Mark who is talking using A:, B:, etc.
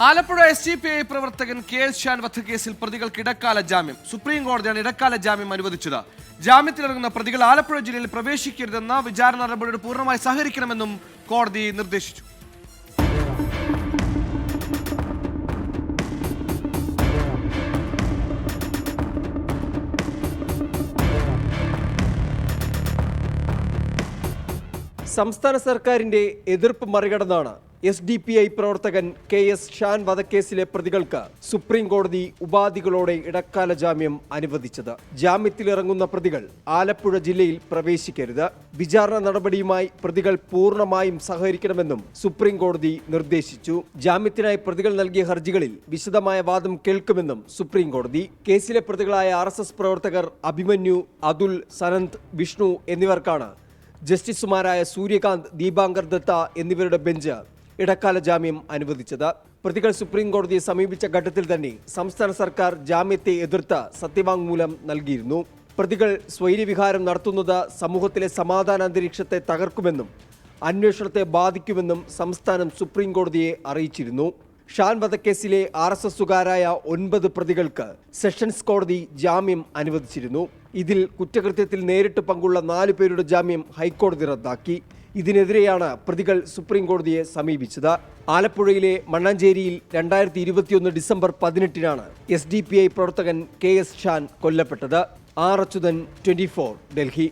A: Alappuzha S D P I പ്രവർത്തകൻ K S Shan വധക്കേസിൽ പ്രതികൾക്ക് ഇടക്കാല ജാമ്യം. സുപ്രീം കോടതിയാണ് ഇടക്കാല ജാമ്യം അനുവദിച്ചത്. ജാമ്യത്തിലിറങ്ങുന്ന പ്രതികൾ ആലപ്പുഴ ജില്ലയിൽ പ്രവേശിക്കരുതെന്ന വിചാരണ നടപടിയോട് പൂർണമായി സഹകരിക്കണമെന്നും കോടതി നിർദ്ദേശിച്ചു.
B: സംസ്ഥാന സർക്കാരിന്റെ എതിർപ്പ് മറികടന്നാണ് എസ് ഡി പി ഐ പ്രവർത്തകൻ കെ എസ് ഷാൻ വധക്കേസിലെ പ്രതികൾക്ക് സുപ്രീം കോടതി ഉപാധികളോടെ ഇടക്കാല ജാമ്യം അനുവദിച്ചത്. ജാമ്യത്തിലിറങ്ങുന്ന പ്രതികൾ ആലപ്പുഴ ജില്ലയിൽ പ്രവേശിക്കരുത്. വിചാരണ നടപടിയുമായി പ്രതികൾ പൂർണമായും സഹകരിക്കണമെന്നും സുപ്രീം കോടതി നിർദ്ദേശിച്ചു. ജാമ്യത്തിനായി പ്രതികൾ നൽകിയ ഹർജികളിൽ വിശദമായ വാദം കേൾക്കുമെന്നും സുപ്രീം കോടതി കേസിലെ പ്രതികളായ ആർ പ്രവർത്തകർ അഭിമന്യു അതുൽ സനന്ത് വിഷ്ണു എന്നിവർക്കാണ്. ജസ്റ്റിസുമാരായ സൂര്യകാന്ത് ദീപാങ്കർ ദത്ത എന്നിവരുടെ ബെഞ്ച് ഇടക്കാല ജാമ്യം അനുവദിച്ചത്. പ്രതികൾ സുപ്രീം കോടതിയെ സമീപിച്ച ഘട്ടത്തിൽ തന്നെ സംസ്ഥാന സർക്കാർ ജാമ്യത്തെ എതിർത്ത് സത്യവാങ്മൂലം നൽകിയിരുന്നു. പ്രതികൾ സ്വൈര്യവിഹാരം നടത്തുന്നത് സമൂഹത്തിലെ സമാധാന അന്തരീക്ഷത്തെ തകർക്കുമെന്നും അന്വേഷണത്തെ ബാധിക്കുമെന്നും സംസ്ഥാനം സുപ്രീം കോടതിയെ അറിയിച്ചിരുന്നു. ഷാൻ വധക്കേസിലെ ആർ എസ് എസുകാരായ ഒൻപത് പ്രതികൾക്ക് സെഷൻസ് കോടതി ജാമ്യം അനുവദിച്ചിരുന്നു. ഇതിൽ കുറ്റകൃത്യത്തിൽ നേരിട്ട് പങ്കുള്ള നാലു പേരുടെ ജാമ്യം ഹൈക്കോടതി റദ്ദാക്കി. ഇതിനെതിരെയാണ് പ്രതികൾ സുപ്രീം കോടതിയെ സമീപിച്ചത്. ആലപ്പുഴയിലെ മണ്ണാഞ്ചേരിയിൽ രണ്ടായിരത്തി ഇരുപത്തിയൊന്ന് ഡിസംബർ പതിനെട്ടിനാണ് എസ് ഡി പി ഐ പ്രവർത്തകൻ കെ എസ് ഷാൻ കൊല്ലപ്പെട്ടത്. R Achuthan twenty four Delhi.